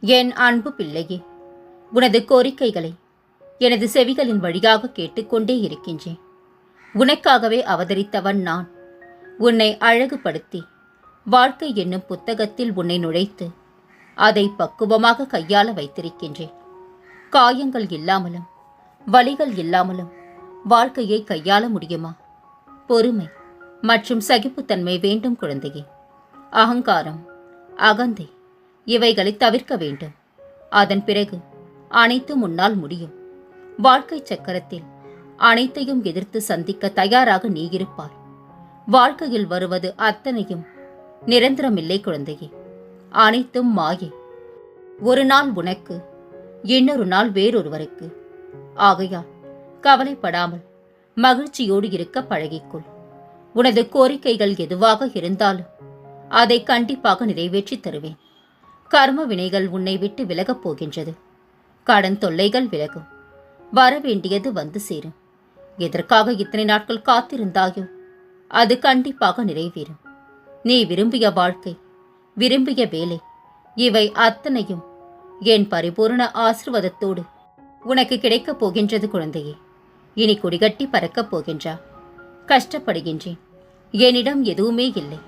என் அன்பு பிள்ளையே உனது கோரிக்கைகளை எனது செவிகளின் வழியாக கேட்டுக்கொண்டே இருக்கின்றேன். உனக்காகவே அவதரித்தவன் நான். உன்னை அழகுபடுத்தி வாழ்க்கை என்னும் புத்தகத்தில் உன்னை நுழைத்து அதை பக்குவமாக கையாள வைத்திருக்கின்றேன். காயங்கள் இல்லாமலும் வலிகள் இல்லாமலும் வாழ்க்கையை கையாள முடியுமா? பொறுமை மற்றும் சகிப்புத்தன்மை வேண்டும் குழந்தையே. அகங்காரம் அகந்தை இவைகளை தவிர்க்க வேண்டும். அதன் பிறகு அனைத்தும் உன்னால் முடியும். வாழ்க்கை சக்கரத்தில் அனைத்தையும் எதிர்த்து சந்திக்க தயாராக நீ இருப்பாய். வாழ்க்கையில் வருவது அத்தனையும் நிரந்தரமில்லை குழந்தையே. அனைத்தும் மாயை. ஒரு நாள் உனக்கு இன்னொரு நாள் வேறொருவருக்கு. ஆகையால் கவலைப்படாமல் மகிழ்ச்சியோடு இருக்க பழகிக்கொள். உனது கோரிக்கைகள் எதுவாக இருந்தாலும் அதை கண்டிப்பாக நிறைவேற்றித் தருவேன். கர்ம வினைகள் உன்னை விட்டு விலகப் போகின்றது. கடன் தொல்லைகள் விலகும். வரவேண்டியது வந்து சேரும். எதற்காக இத்தனை நாட்கள் காத்திருந்தாயோ அது கண்டிப்பாக நிறைவேறும். நீ விரும்பிய வாழ்க்கை விரும்பிய வேலை இவை அத்தனையும் என் பரிபூரண ஆசிர்வாதத்தோடு உனக்கு கிடைக்கப் போகின்றது குழந்தையே. இனி குடிகட்டி பறக்கப் போகின்றா. கஷ்டப்படுகின்றேன். என்னிடம் எதுவுமே இல்லை.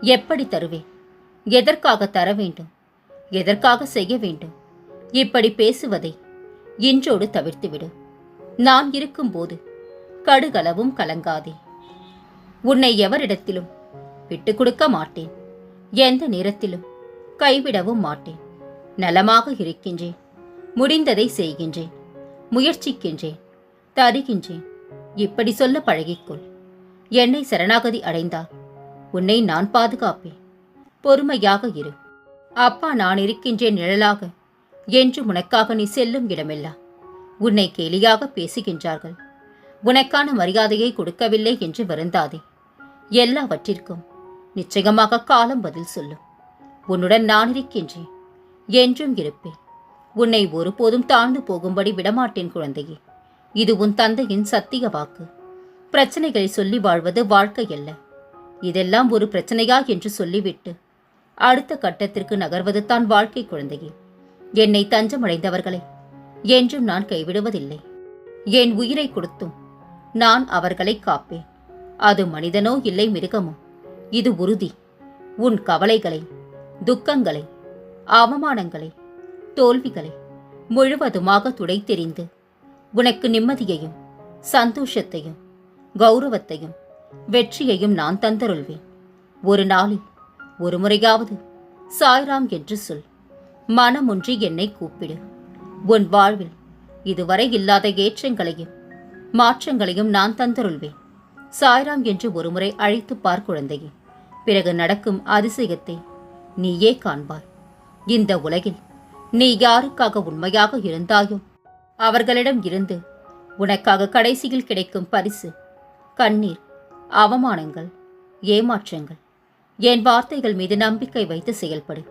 எப்படி தருவேன்? எதற்காக தர வேண்டும் எதற்காக செய்ய வேண்டும்? இப்படி பேசுவதை இன்றோடு தவிர்த்துவிடு. நான் இருக்கும்போது கடுகளவும் கலங்காதே. உன்னை எவரிடத்திலும் விட்டுக் கொடுக்க மாட்டேன். எந்த நேரத்திலும் கைவிடவும் மாட்டேன். நலமாக இருக்கின்றேன். முடிந்ததை செய்கின்றேன். முயற்சிக்கின்றேன். தருகின்றேன். இப்படி சொல்ல பழகிக்கொள். என்னை சரணாகதி அடைந்தால் உன்னை நான் பாதுகாப்பேன். பொறுமையாக இரு. அப்பா நான் இருக்கின்றேன் நிழலாக என்று உனக்காக நீ செல்லும் இடமெல்லாம் உன்னை கேலியாக பேசுகின்றார்கள். உனக்கான மரியாதையை கொடுக்கவில்லை என்று வருந்தாதே. எல்லாவற்றிற்கும் நிச்சயமாக காலம் பதில் சொல்லும். உன்னுடன் நான் இருக்கின்றேன் என்றும் இருப்பேன். உன்னை ஒருபோதும் தாழ்ந்து போகும்படி விடமாட்டேன் குழந்தையே. இது உன் தந்தையின் சத்திய வாக்கு. பிரச்சனைகளை சொல்லி வாழ்வது வாழ்க்கை அல்ல. இதெல்லாம் ஒரு பிரச்சனையா என்று சொல்லிவிட்டு அடுத்த கட்டத்திற்கு நகர்வது தான் வாழ்க்கை குழந்தையே. என்னை தஞ்சமடைந்தவர்களை என்றும் நான் கைவிடுவதில்லை. என் உயிரை கொடுத்தும் நான் அவர்களை காப்பேன். அது மனிதனோ இல்லை மிருகமோ இது உறுதி. உன் கவலைகளை துக்கங்களை அவமானங்களை தோல்விகளை முழுவதுமாக துடைத்தெறிந்து உனக்கு நிம்மதியையும் சந்தோஷத்தையும் கௌரவத்தையும் வெற்றியையும் நான் தந்தருள்வேன். ஒரு நாளில் ஒரு முறையாவது சாய்ராம் என்று சொல். மனமொன்றி என்னை கூப்பிடு. உன் வாழ்வில் இதுவரை இல்லாத ஏற்றங்களையும் மாற்றங்களையும் நான் தந்தருள்வேன். சாய்ராம் என்று ஒருமுறை அழைத்து பார் குழந்தையே. பிறகு நடக்கும் அதிசயத்தை நீயே காண்பாய். இந்த உலகில் நீ யாருக்காக உண்மையாக இருந்தாயோ அவர்களிடம் இருந்து உனக்காக கடைசியில் கிடைக்கும் பரிசு கண்ணீர் அவமானங்கள் ஏமாற்றங்கள் என் வார்த்தைகள் மீது நம்பிக்கை வைத்து செயல்படு.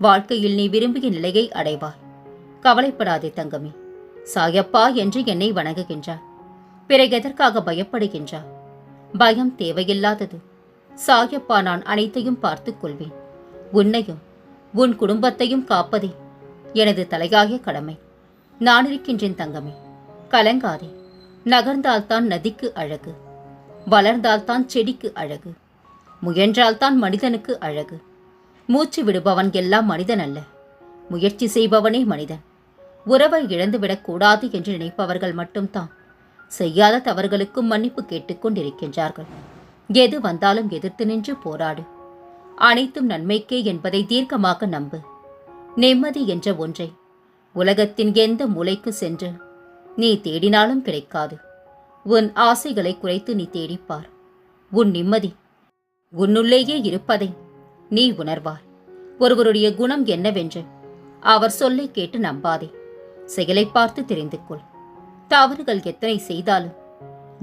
வாழ்க்கையில் நீ விரும்பிய நிலையை அடைவாய். கவலைப்படாதே தங்கமே. சாயப்பா என்று என்னை வணங்குகின்றார். பிறகு எதற்காக பயப்படுகின்றார்? பயம் தேவையில்லாதது. சாயப்பா நான் அனைத்தையும் பார்த்துக் கொள்வேன். உன்னையும் உன் குடும்பத்தையும் காப்பதே எனது தலையாய கடமை. நான் இருக்கின்றேன் தங்கமே. கலங்காதே. நகர்ந்தால்தான் நதிக்கு அழகு. வளர்ந்தால்தான் செடிக்கு அழகு. முயன்றால்தான் மனிதனுக்கு அழகு. மூச்சு விடுபவன் எல்லாம் மனிதன் அல்ல. முயற்சி செய்பவனே மனிதன். உறவை இழந்துவிடக் கூடாது என்று நினைப்பவர்கள் மட்டும்தான். செய்யாத தவறுகளுக்கும் மன்னிப்பு கேட்டுக்கொண்டிருக்கின்றார்கள் எது வந்தாலும் எதிர்த்து நின்று போராடு. அனைத்தும் நன்மைக்கே என்பதை தீர்க்கமாக நம்பு. நிம்மதி என்ற ஒன்றை. உலகத்தின் எந்த மூலைக்கு சென்று நீ தேடினாலும் கிடைக்காது. உன் ஆசைகளை குறைத்து நீ தேடிப்பார். உன் நிம்மதி உன்னுள்ளேயே இருப்பதை நீ உணர்வாய். ஒருவருடைய குணம் என்னவென்று அவர் சொல்லை கேட்டு நம்பாதே. செயலை பார்த்து தெரிந்து கொள். தவறுகள் எத்தனை செய்தாலும்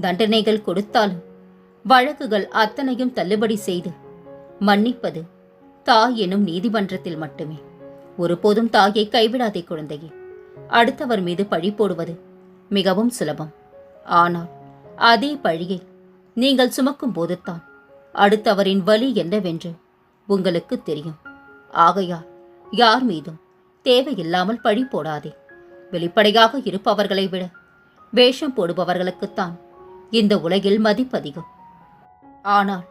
தண்டனைகள் கொடுத்தாலும் வழக்குகள் அத்தனையும் தள்ளுபடி செய்து மன்னிப்பது தாய் எனும் நீதிமன்றத்தில் மட்டுமே. ஒருபோதும் தாயை கைவிடாதே குழந்தையே. அடுத்தவர் மீது பழி போடுவது மிகவும் சுலபம். ஆனால் அதே பழியை நீங்கள் சுமக்கும் போதுதான். அடுத்தவரின் வலி என்னவென்று உங்களுக்கு தெரியும். ஆகையால் யார் மீதும் தேவையில்லாமல் பழி போடாதே. வெளிப்படையாக இருப்பவர்களை விட வேஷம் போடுபவர்களுக்குத்தான் இந்த உலகில் மதிப்பதிகம் ஆனால்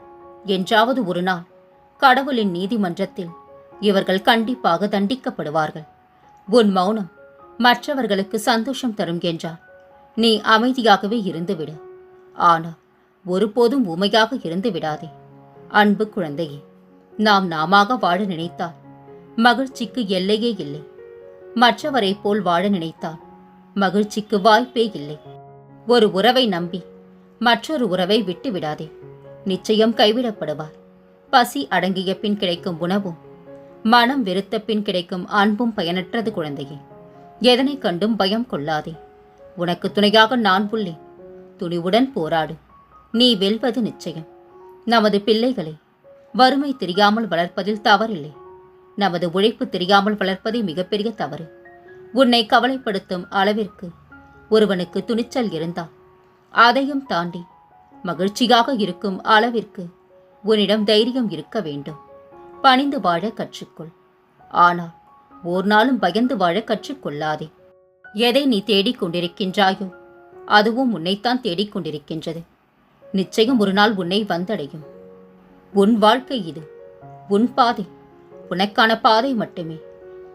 என்றாவது ஒரு நாள் கடவுளின் நீதிமன்றத்தில் இவர்கள் கண்டிப்பாக தண்டிக்கப்படுவார்கள். உன் மௌனம் மற்றவர்களுக்கு சந்தோஷம் தரும் என்றால் நீ அமைதியாகவே இருந்துவிடு. ஆனால் ஒருபோதும் உமையாக இருந்து விடாதே. அன்பு குழந்தையே நாம் நாமாக வாழ நினைத்தால் மகிழ்ச்சிக்கு எல்லையே இல்லை. மற்றவரைப் போல் வாழ நினைத்தால் மகிழ்ச்சிக்கு வாய்ப்பே இல்லை. ஒரு உறவை நம்பி மற்றொரு உறவை விட்டு விடாதே. நிச்சயம் கைவிடப்படுவார். பசி அடங்கிய பின் கிடைக்கும் உணவும் மனம் வெறுத்த பின் கிடைக்கும் அன்பும் பயனற்றது குழந்தையே. எதனை கண்டும் பயம் கொள்ளாதே. உனக்கு துணையாக நான் புள்ளி துணிவுடன் போராடு. நீ வெல்வது நிச்சயம். நமது பிள்ளைகளை வறுமை தெரியாமல் வளர்ப்பதில் தவறில்லை. நமது உழைப்பு தெரியாமல் வளர்ப்பதே மிகப்பெரிய தவறு. உன்னை கவலைப்படுத்தும் அளவிற்கு ஒருவனுக்கு துணிச்சல் இருந்தால் அதையும் தாண்டி மகிழ்ச்சியாக இருக்கும் அளவிற்கு உன்னிடம் தைரியம் இருக்க வேண்டும். பணிந்து வாழ கற்றுக்கொள். ஆனால் ஓர் நாளும் பயந்து வாழ கற்றுக்கொள்ளாதே. எதை நீ தேடிக் கொண்டிருக்கின்றாயோ அதுவும் உன்னைத்தான் தேடிக் கொண்டிருக்கின்றது நிச்சயம் ஒரு நாள் உன்னை வந்தடையும். உன் வாழ்க்கை இது. உன் பாதை. உனக்கான பாதை மட்டுமே.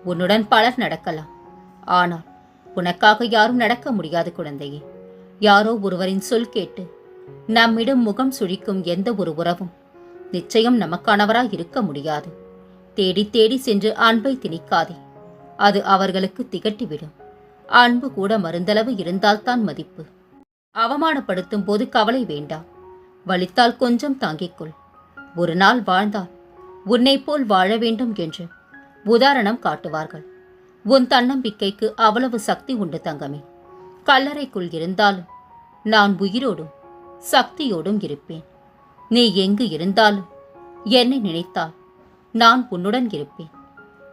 உன்னுடன் பலர் நடக்கலாம். ஆனால் உனக்காக யாரும் நடக்க முடியாது குழந்தையே. யாரோ ஒருவரின் சொல் கேட்டு நம்மிடம் முகம் சுழிக்கும் எந்த ஒரு உறவும் நிச்சயம் நமக்கானவராய் இருக்க முடியாது. தேடி தேடி சென்று அன்பை திணிக்காதே. அது அவர்களுக்கு திகட்டிவிடும். அன்பு கூட மருந்தளவு இருந்தால்தான் மதிப்பு. அவமானப்படுத்தும் போது கவலை வேண்டாம். வலித்தால் கொஞ்சம் தாங்கிக்கொள். ஒரு நாள் வாழ்ந்தால் உன்னைப் போல் வாழ வேண்டும் என்று உதாரணம் காட்டுவார்கள். உன் தன்னம்பிக்கைக்கு அவ்வளவு சக்தி உண்டு தங்கமே. கல்லறைக்குள் இருந்தாலும் நான் உயிரோடும் சக்தியோடும் இருப்பேன். நீ எங்கு இருந்தாலும் என்னை நினைத்தால் நான் உன்னுடன் இருப்பேன்.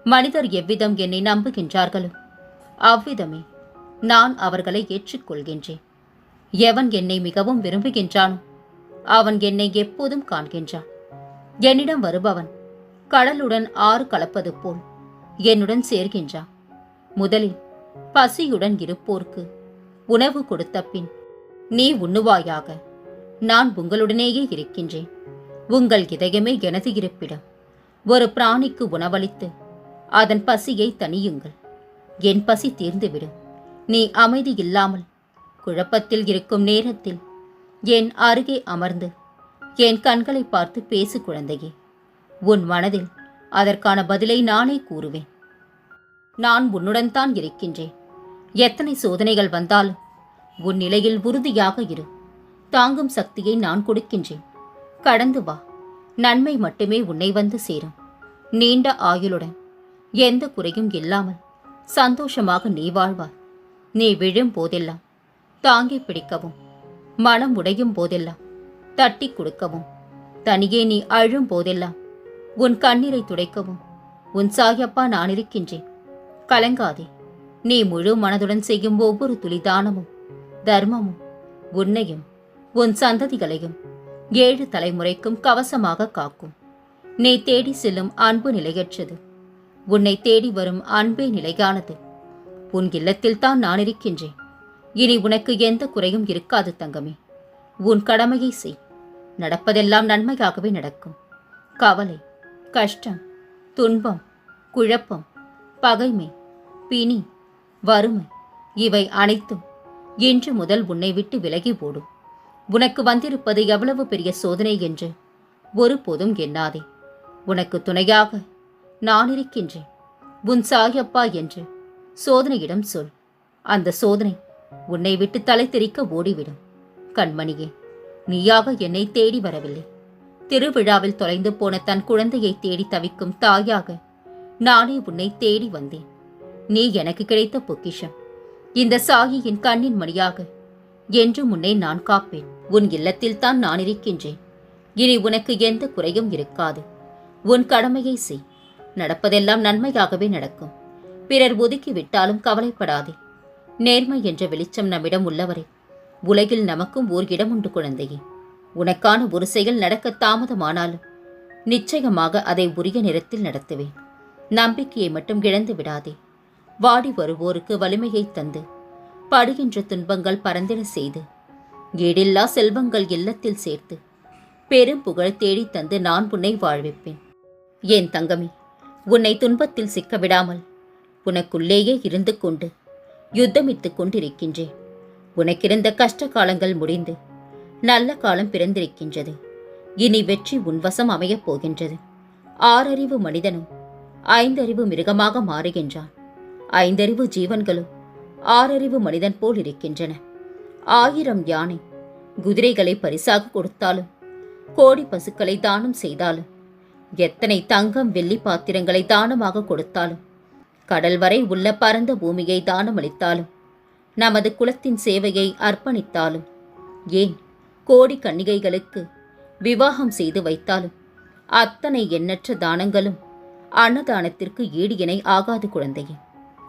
மனிதர் எவ்விதம் என்னை நம்புகின்றார்களோ அவ்விதமே நான் அவர்களை ஏற்றுக்கொள்கின்றேன். எவன் என்னை மிகவும் விரும்புகின்றானோ அவன் என்னை எப்போதும் காண்கின்றான். என்னிடம் வருபவன் கடலுடன் ஆறு கலப்பது போல் என்னுடன் சேர்கின்றான். முதலில் பசியுடன் இருப்போர்க்கு உணவு கொடுத்த பின் நீ உண்ணுவாயாக நான் உங்களுடனேயே இருக்கின்றேன். உங்கள் இதயமே எனது இருப்பிடம். ஒரு பிராணிக்கு உணவளித்து அதன் பசியை தணியுங்கள். என் பசி தீர்ந்துவிடும். நீ அமைதி இல்லாமல் குழப்பத்தில் இருக்கும் நேரத்தில் என் அருகே அமர்ந்து என் கண்களை பார்த்து பேசு குழந்தையே உன் மனதில் அதற்கான பதிலை நானே கூறுவேன். நான் உன்னுடன் தான் இருக்கின்றேன். எத்தனை சோதனைகள் வந்தாலும் உன் நிலையில் உறுதியாக இரு. தாங்கும் சக்தியை நான் கொடுக்கின்றேன். கடந்து வா. நன்மை மட்டுமே உன்னை வந்து சேரும். நீண்ட ஆயுளுடன் எந்த குறையும் இல்லாமல் சந்தோஷமாக நீ வாழ்வாய். நீ விழும் போதெல்லாம் தாங்கி பிடிக்கவும். மனம் உடையும் போதெல்லாம் தட்டி கொடுக்கவும். தனியே நீ அழும் போதெல்லாம் உன் கண்ணீரை துடைக்கவும். உன் சாயப்பா நான் இருக்கின்றேன். கலங்காதே. நீ முழு மனதுடன் செய்யும் ஒவ்வொரு துளிதானமும் தர்மமும் உன்னையும் உன் சந்ததிகளையும் ஏழு தலைமுறைக்கும் கவசமாக காக்கும். நீ தேடி செல்லும் அன்பு நிலையற்றது. உன்னை தேடி வரும் அன்பே நிலையானது. உன் இல்லத்தில் தான் நான் இருக்கின்றேன். இனி உனக்கு எந்த குறையும் இருக்காது தங்கமே. உன் கடமையை செய். நடப்பதெல்லாம் நன்மையாகவே நடக்கும். கவலை கஷ்டம் துன்பம் குழப்பம் பகைமை பிணி வறுமை இவை அனைத்தும் இன்று முதல் உன்னை விட்டு விலகி ஓடும். உனக்கு வந்திருப்பது எவ்வளவு பெரிய சோதனை என்று ஒருபோதும் எண்ணாதே. உனக்கு துணையாக நான் இருக்கின்றேன். உன் சாயப்பா என்று சோதனையிடம் சொல். அந்த சோதனை உன்னை விட்டு தலை தெரிக்க ஓடிவிடும். கண்மணியே நீயாக என்னை தேடி வரவில்லை. திருவிழாவில் தொலைந்து போன தன் குழந்தையை தேடி தவிக்கும் தாயாக நானே உன்னை தேடி வந்தேன். நீ எனக்கு கிடைத்த பொக்கிஷம். இந்த சாகியின் கண்ணின் மணியாக என்றும் உன்னை நான் காப்பேன். உன் இல்லத்தில் தான் நான் இருக்கின்றேன். இனி உனக்கு எந்த குறையும் இருக்காது. உன் கடமையை செய். நடப்பதெல்லாம் நன்மையாகவே நடக்கும். பிறர் ஒதுக்கி விட்டாலும் கவலைப்படாதே. நேர்மை என்ற வெளிச்சம் நம்மிடம் உள்ளவரே உலகில் நமக்கும் ஓர் இடம் உண்டு குழந்தையே. உனக்கான ஒரு செயல் நடக்க தாமதமானாலும் நிச்சயமாக அதை உரிய நேரத்தில் நடத்துவேன். நம்பிக்கையை மட்டும் இழந்து விடாதே. வாடி வருவோருக்கு வலிமையை தந்து படுகின்ற துன்பங்கள் பறந்திட செய்து ஈடில்லா செல்வங்கள் இல்லத்தில் சேர்த்து பெரும் புகழ் தேடித் தந்து நான் உன்னை வாழ்விப்பேன். ஏன் தங்கமே உன்னை துன்பத்தில் சிக்க விடாமல் உனக்குள்ளேயே இருந்து கொண்டு யுத்தமிட்டுக் கொண்டிருக்கின்றேன். உனக்கிருந்த கஷ்ட காலங்கள் முடிந்து நல்ல காலம் பிறந்திருக்கின்றது. இனி வெற்றி உன்வசம் அமையப் போகின்றது. ஆறறிவு மனிதனும் ஐந்தறிவு மிருகமாக மாறுகின்றான். ஐந்தறிவு ஜீவன்களும் ஆறறிவு மனிதன் போல் இருக்கின்றன. ஆயிரம் யானை குதிரைகளை பரிசாக கொடுத்தாலும் கோடி பசுக்களை தானம் செய்தாலும் எத்தனை தங்கம் வெள்ளி பாத்திரங்களை தானமாக கொடுத்தாலும் கடல் வரை உள்ள பரந்த பூமியை தானமளித்தாலும் நமது குலத்தின் சேவையை அர்ப்பணித்தாலும் ஏன் கோடி கன்னிகைகளுக்கு விவாகம் செய்து வைத்தாலும் அத்தனை எண்ணற்ற தானங்களும் அன்னதானத்திற்கு ஈடு இணை ஆகாது குழந்தையே.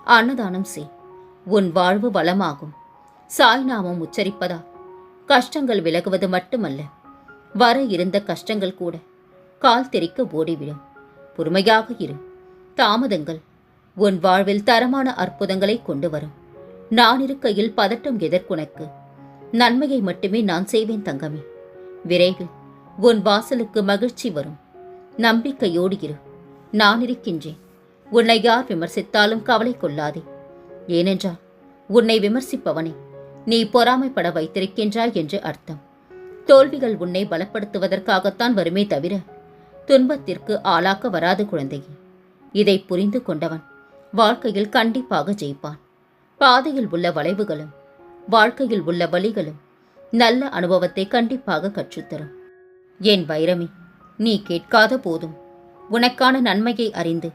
அன்னதானம் செய் உன் வாழ்வு வளமாகும். சாய்நாமம் உச்சரிப்பதா? கஷ்டங்கள் விலகுவது மட்டுமல்ல வர இருந்த கஷ்டங்கள் கூட கால் தெறிக்க ஓடிவிடும். பொறுமையாக இரு. தாமதங்கள் உன் வாழ்வில் தரமான அற்புதங்களை கொண்டு வரும் நான் இருக்கையில் பதட்டம் எதற்குனக்கு நன்மையை மட்டுமே நான் செய்வேன் தங்கமே. விரைவில் உன் வாசலுக்கு மகிழ்ச்சி வரும். நம்பிக்கையோடு இரு. நான் இருக்கின்றேன். உன்னை யார் விமர்சித்தாலும் கவலை கொள்ளாதே. ஏனென்றால் உன்னை விமர்சிப்பவனை. நீ பொறாமைப்பட வைத்திருக்கின்றாய் என்று அர்த்தம். தோல்விகள் உன்னை பலப்படுத்துவதற்காகத்தான் வருமே தவிர துன்பத்திற்கு ஆளாக்க வராது குழந்தையே. இதை புரிந்து கொண்டவன் வாழ்க்கையில் கண்டிப்பாக ஜெயிப்பான். பாதையில் உள்ள வளைவுகளும் வாழ்க்கையில் உள்ள வழிகளும் நல்ல அனுபவத்தை கண்டிப்பாக கற்றுத்தரும். என் வைரமே நீ கேட்காத போதும் உனக்கான நன்மையை அறிந்து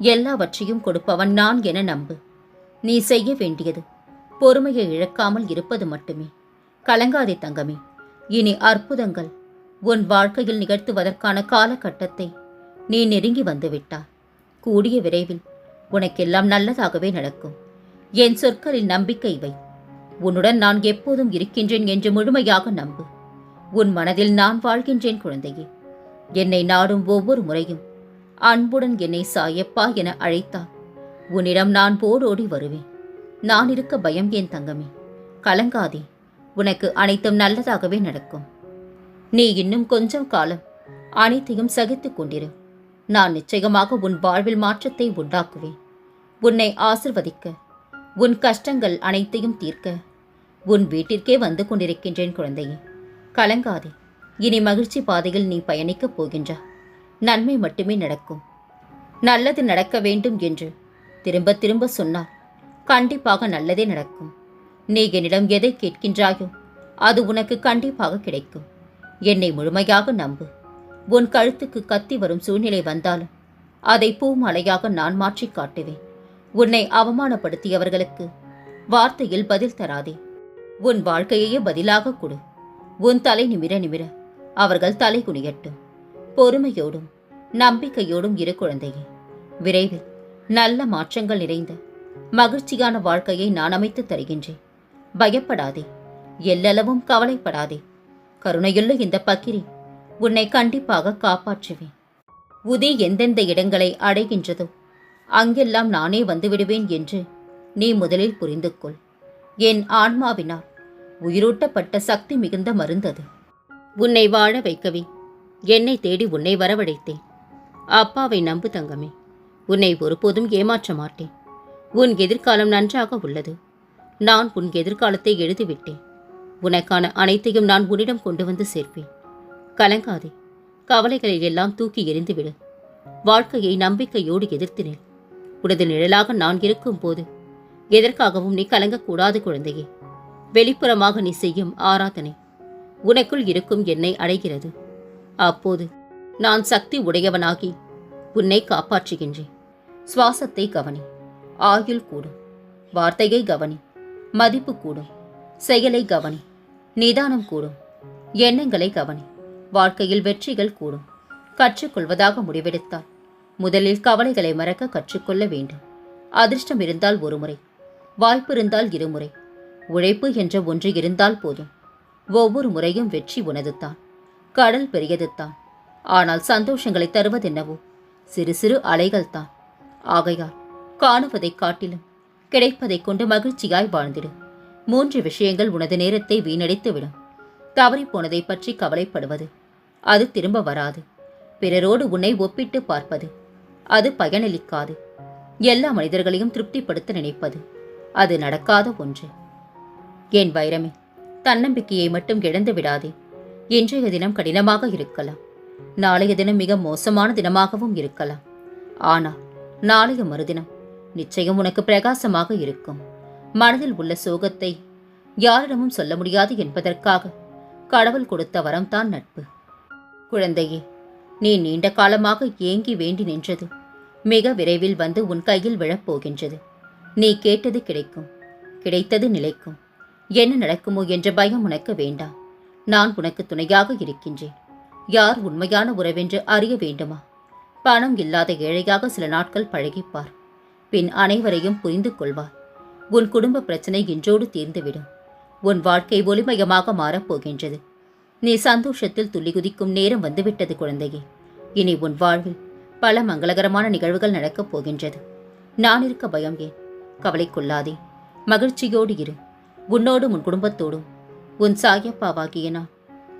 எல்லாவற்றையும் கொடுப்பவன் நான் என நம்பு. நீ செய்ய வேண்டியது பொறுமையை இழக்காமல் இருப்பது மட்டுமே. கலங்காதே தங்கமே. இனி அற்புதங்கள் உன் வாழ்க்கையில் நிகழ்த்துவதற்கான காலகட்டத்தை நீ நெருங்கி வந்துவிட்டாய். கூடிய விரைவில் உனக்கெல்லாம் நல்லதாகவே நடக்கும். என் சொற்களில் நம்பிக்கை வை. உன்னுடன் நான் எப்போதும் இருக்கின்றேன் என்று முழுமையாக நம்பு. உன் மனதில் நான் வாழ்கின்றேன் குழந்தையே. என்னை நாடும் ஒவ்வொரு முறையும் அன்புடன் என்னை சாயப்பா என அழைத்தான் உன்னிடம் நான் போடோடி வருவேன். நான் இருக்க பயம் ஏன் தங்கமே. கலங்காதே. உனக்கு அனைத்தும் நல்லதாகவே நடக்கும். நீ இன்னும் கொஞ்சம் காலம் அனைத்தையும் சகித்துக் கொண்டிரு. நான் நிச்சயமாக உன் வாழ்வில் மாற்றத்தை உண்டாக்குவேன். உன்னை ஆசிர்வதிக்க உன் கஷ்டங்கள் அனைத்தையும் தீர்க்க உன் வீட்டிற்கே வந்து கொண்டிருக்கின்றேன் குழந்தையே. கலங்காதே. இனி மகிழ்ச்சி பாதையில் நீ பயணிக்கப் போகின்றா. நன்மை மட்டுமே நடக்கும். நல்லது நடக்க வேண்டும் என்று திரும்ப திரும்ப சொன்னார். கண்டிப்பாக நல்லதே நடக்கும். நீ என்னிடம் எதை கேட்கின்றாயோ அது உனக்கு கண்டிப்பாக கிடைக்கும். என்னை முழுமையாக நம்பு. உன் கழுத்துக்கு கத்தி வரும் சூழ்நிலை வந்தாலும் அதை பூமலையாக நான் மாற்றிக் காட்டுவேன். உன்னை அவமானப்படுத்தியவர்களுக்கு வார்த்தையில் பதில் தராதே. உன் வாழ்க்கையையே பதிலாக கொடு. உன் தலை நிமிர நிமிர அவர்கள் தலை குனியட்டும். பொறுமையோடும் நம்பிக்கையோடும் இரு குழந்தையே. விரைவில் நல்ல மாற்றங்கள் நிறைந்த மகிழ்ச்சியான வாழ்க்கையை நான் அமைத்து தருகின்றேன். பயப்படாதே. எல்லளவும் கவலைப்படாதே. கருணையுள்ள இந்த பக்கிரி உன்னை கண்டிப்பாக காப்பாற்றுவேன். உதி எந்தெந்த இடங்களை அடைகின்றதோ அங்கெல்லாம் நானே வந்துவிடுவேன் என்று நீ முதலில் புரிந்து கொள் என் ஆன்மாவினால் உயிரூட்டப்பட்ட சக்தி மிகுந்த மருந்தது. உன்னை வாழ வைக்கவே என்னை தேடி உன்னை வரவழைத்தேன். அப்பாவை நம்பு தங்கமே உன்னை ஒருபோதும் ஏமாற்ற மாட்டேன். உன் எதிர்காலம் நன்றாக உள்ளது. நான் உன் எதிர்காலத்தை எழுதிவிட்டேன். உனக்கான அனைத்தையும் நான் உன்னிடம் கொண்டு வந்து சேர்ப்பேன். கலங்காதே. கவலைகளை எல்லாம் தூக்கி எறிந்துவிடு. வாழ்க்கையை நம்பிக்கையோடு எதிர்த்தினேன் உனது நிழலாக நான் இருக்கும் போது எதற்காகவும் நீ கலங்கக்கூடாது குழந்தையே. வெளிப்புறமாக நீ செய்யும் ஆராதனை உனக்குள் இருக்கும் என்னை அடைகிறது. அப்போது நான் சக்தி உடையவனாகி உன்னை காப்பாற்றுகின்றேன். சுவாசத்தை கவனி. ஆயுள் கூடும். வார்த்தையை கவனி. மதிப்பு கூடும். செயலை கவனி. நிதானம் கூடும். எண்ணங்களை கவனி. வாழ்க்கையில் வெற்றிகள் கூடும். கற்றுக்கொள்வதாக முடிவெடுத்தால் முதலில் கவலைகளை மறக்க கற்றுக்கொள்ள வேண்டும். அதிர்ஷ்டம் இருந்தால் ஒரு முறை வாய்ப்பு இருந்தால் இருமுறை உழைப்பு என்ற ஒன்று இருந்தால் போதும். ஒவ்வொரு முறையும் வெற்றி உனதுதான். கடல் பெரியதுதான். ஆனால் சந்தோஷங்களை தருவதென்னவோ? சிறு சிறு அலைகள்தான். ஆகையால் காணுவதைக் காட்டிலும் கிடைப்பதைக் கொண்டு மகிழ்ச்சியாய் வாழ்ந்திடு. மூன்று விஷயங்கள் உனது நேரத்தை வீணடித்துவிடும். தவறிப்போனதை பற்றி கவலைப்படுவது அது திரும்ப வராது. பிறரோடு உன்னை ஒப்பிட்டு பார்ப்பது. அது பயனளிக்காது. எல்லா மனிதர்களையும் திருப்திப்படுத்த நினைப்பது. அது நடக்காத ஒன்று. என் வைரமே தன்னம்பிக்கையை மட்டும் இழந்து விடாதே. இன்றைய தினம் கடினமாக இருக்கலாம். நாளைய தினம் மிக மோசமான தினமாகவும் இருக்கலாம். ஆனால் நாளைய மறுதினம் நிச்சயம் உனக்கு பிரகாசமாக இருக்கும். மனதில் உள்ள சோகத்தை யாரிடமும் சொல்ல முடியாது என்பதற்காக கடவுள் கொடுத்த வரம்தான் நட்பு. குழந்தையே நீ நீண்ட காலமாக ஏங்கி வேண்டி நின்றது. மிக விரைவில் வந்து உன் கையில் விழப்போகின்றது. நீ கேட்டது கிடைக்கும். கிடைத்தது நிலைக்கும். என்ன நடக்குமோ என்ற பயம் உனக்கு வேண்டாம் நான் உனக்கு துணையாக இருக்கின்றேன். யார் உண்மையான உறவென்று அறிய வேண்டுமா? பணம் இல்லாத ஏழையாக சில நாட்கள் பழகிப்பார். பின் அனைவரையும் புரிந்து கொள்வார். உன் குடும்ப பிரச்சனை இன்றோடு தீர்ந்துவிடும். உன் வாழ்க்கை ஒளிமயமாக மாறப்போகின்றது. நீ சந்தோஷத்தில் துள்ளி குதிக்கும் நேரம் வந்துவிட்டது குழந்தையே. இனி உன் வாழ்வில் பல மங்களகரமான நிகழ்வுகள் நடக்கப் போகின்றது. நான் இருக்க பயம் ஏன்? கவலை கொள்ளாதே. மகிழ்ச்சியோடு இரு. உன்னோடும் உன் குடும்பத்தோடும். உன் சாயப்பாவாகிய நான்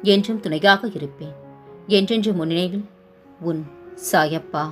என்றும் துணையாக இருப்பேன். என்றென்று முன்னினைவில் உன் சாயப்பா.